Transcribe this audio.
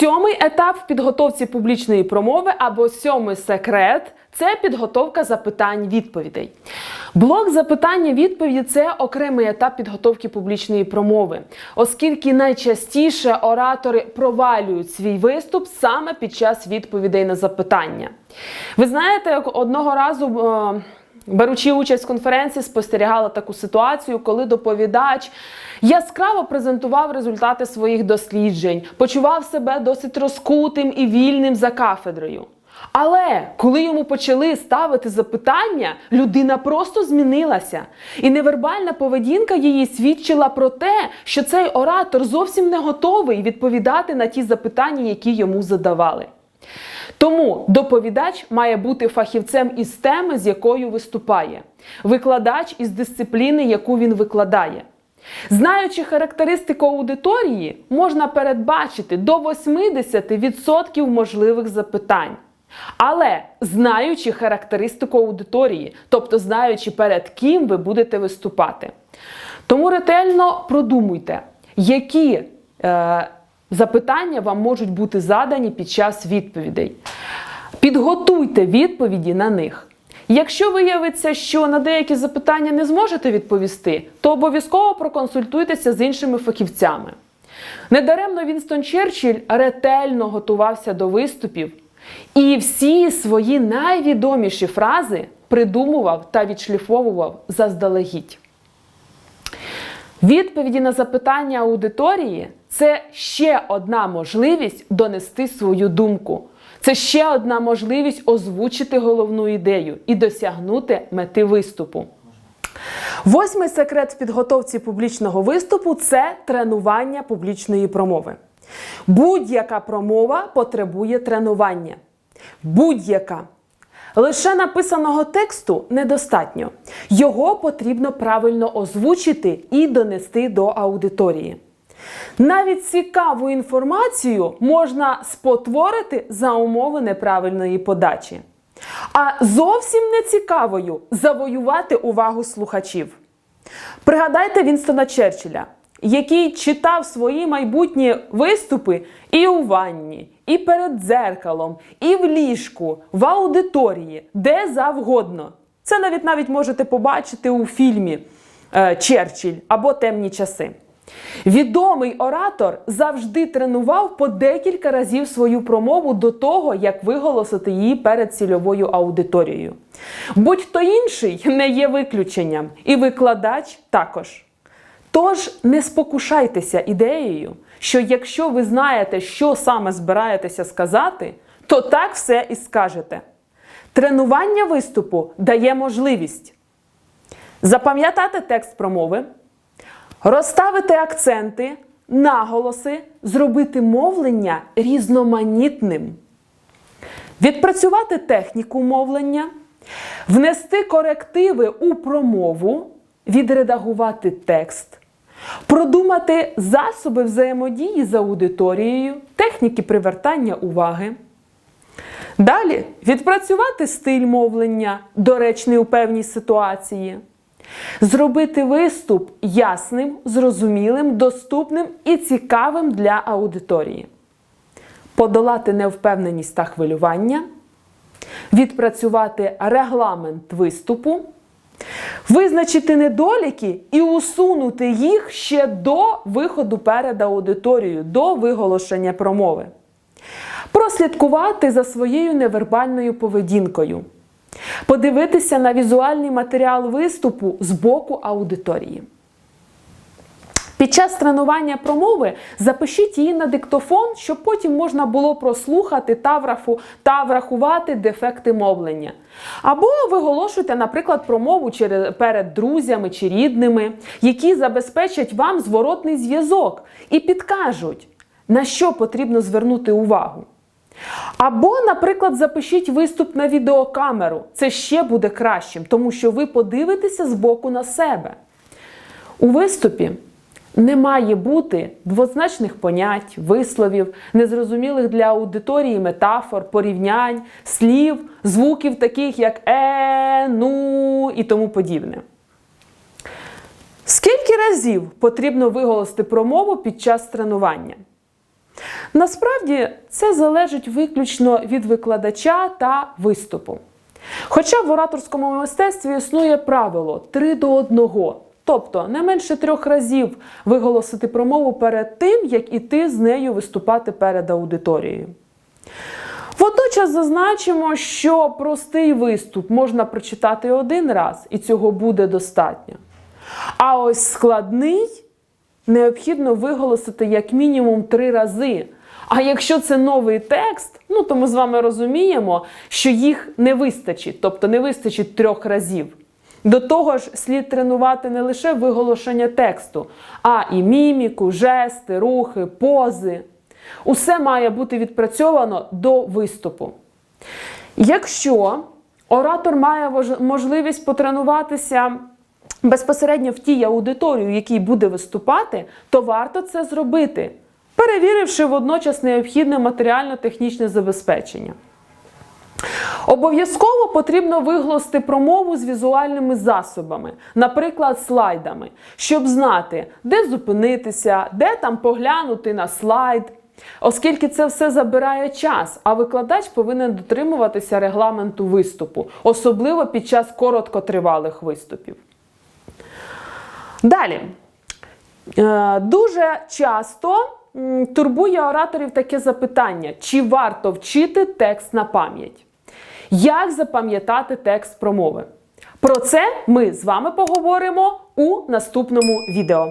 Сьомий етап в підготовці публічної промови або сьомий секрет це підготовка запитань-відповідей. Блок запитання-відповіді це окремий етап підготовки публічної промови, оскільки найчастіше оратори провалюють свій виступ саме під час відповідей на запитання. Ви знаєте, як одного разу. Беручи участь в конференції, спостерігала таку ситуацію, коли доповідач яскраво презентував результати своїх досліджень, почував себе досить розкутим і вільним за кафедрою. Але коли йому почали ставити запитання, людина просто змінилася. І невербальна поведінка її свідчила про те, що цей оратор зовсім не готовий відповідати на ті запитання, які йому задавали. Тому доповідач має бути фахівцем із теми, з якою виступає, викладач із дисципліни, яку він викладає. Знаючи характеристику аудиторії, можна передбачити до 80% можливих запитань. Але знаючи характеристику аудиторії, тобто знаючи перед ким ви будете виступати. Тому ретельно продумуйте, які е, запитання вам можуть бути задані під час відповідей. Підготуйте відповіді на них. Якщо виявиться, що на деякі запитання не зможете відповісти, то обов'язково проконсультуйтеся з іншими фахівцями. Недаремно Вінстон Черчилль ретельно готувався до виступів і всі свої найвідоміші фрази придумував та відшліфовував заздалегідь. Відповіді на запитання аудиторії це ще одна можливість донести свою думку. Це ще одна можливість озвучити головну ідею і досягнути мети виступу. Восьмий секрет в підготовці публічного виступу це тренування публічної промови. Будь-яка промова потребує тренування. Будь-яка. Лише написаного тексту недостатньо. Його потрібно правильно озвучити і донести до аудиторії. Навіть цікаву інформацію можна спотворити за умови неправильної подачі. А зовсім не цікавою завоювати увагу слухачів. Пригадайте Вінстона Черчилля, який читав свої майбутні виступи і у ванні, і перед дзеркалом, і в ліжку, в аудиторії, де завгодно. Це навіть навіть можете побачити у фільмі е, Черчилль або Темні часи. Відомий оратор завжди тренував по декілька разів свою промову до того, як виголосити її перед цільовою аудиторією. Будь-хто інший не є виключенням, і викладач також. Тож не спокушайтеся ідеєю, що якщо ви знаєте, що саме збираєтеся сказати, то так все і скажете. Тренування виступу дає можливість запам'ятати текст промови, розставити акценти, наголоси, зробити мовлення різноманітним, відпрацювати техніку мовлення, внести корективи у промову, відредагувати текст, продумати засоби взаємодії з аудиторією, техніки привертання уваги. Далі відпрацювати стиль мовлення, доречний у певній ситуації. Зробити виступ ясним, зрозумілим, доступним і цікавим для аудиторії. Подолати невпевненість та хвилювання. Відпрацювати регламент виступу. Визначити недоліки і усунути їх ще до виходу перед аудиторією, до виголошення промови. Прослідкувати за своєю невербальною поведінкою. Подивитися на візуальний матеріал виступу з боку аудиторії. Під час тренування промови запишіть її на диктофон, щоб потім можна було прослухати та, враху, та врахувати дефекти мовлення. Або виголошуйте, наприклад, промову перед друзями чи рідними, які забезпечать вам зворотний зв'язок і підкажуть, на що потрібно звернути увагу. Або, наприклад, запишіть виступ на відеокамеру. Це ще буде кращим, тому що ви подивитеся збоку на себе. У виступі не має бути двозначних понять, висловів, незрозумілих для аудиторії метафор, порівнянь, слів, звуків, таких як е, ну і тому подібне. Скільки разів потрібно виголосити промову під час тренування? Насправді це залежить виключно від викладача та виступу. Хоча в ораторському мистецтві існує правило 3 до 1, тобто не менше трьох разів виголосити промову перед тим, як іти з нею виступати перед аудиторією. Водночас зазначимо, що простий виступ можна прочитати один раз, і цього буде достатньо. А ось складний необхідно виголосити як мінімум три рази. А якщо це новий текст, ну то ми з вами розуміємо, що їх не вистачить, тобто не вистачить трьох разів. До того ж, слід тренувати не лише виголошення тексту, а і міміку, жести, рухи, пози. Усе має бути відпрацьовано до виступу. Якщо оратор має можливість потренуватися безпосередньо в тій аудиторії, в якій буде виступати, то варто це зробити, перевіривши водночас необхідне матеріально-технічне забезпечення. Обов'язково потрібно виголосити промову з візуальними засобами, наприклад, слайдами, щоб знати, де зупинитися, де там поглянути на слайд. Оскільки це все забирає час, а викладач повинен дотримуватися регламенту виступу, особливо під час короткотривалих виступів. Далі. Е, Дуже часто турбує ораторів таке запитання: чи варто вчити текст на пам'ять? Як запам'ятати текст промови? Про це ми з вами поговоримо у наступному відео.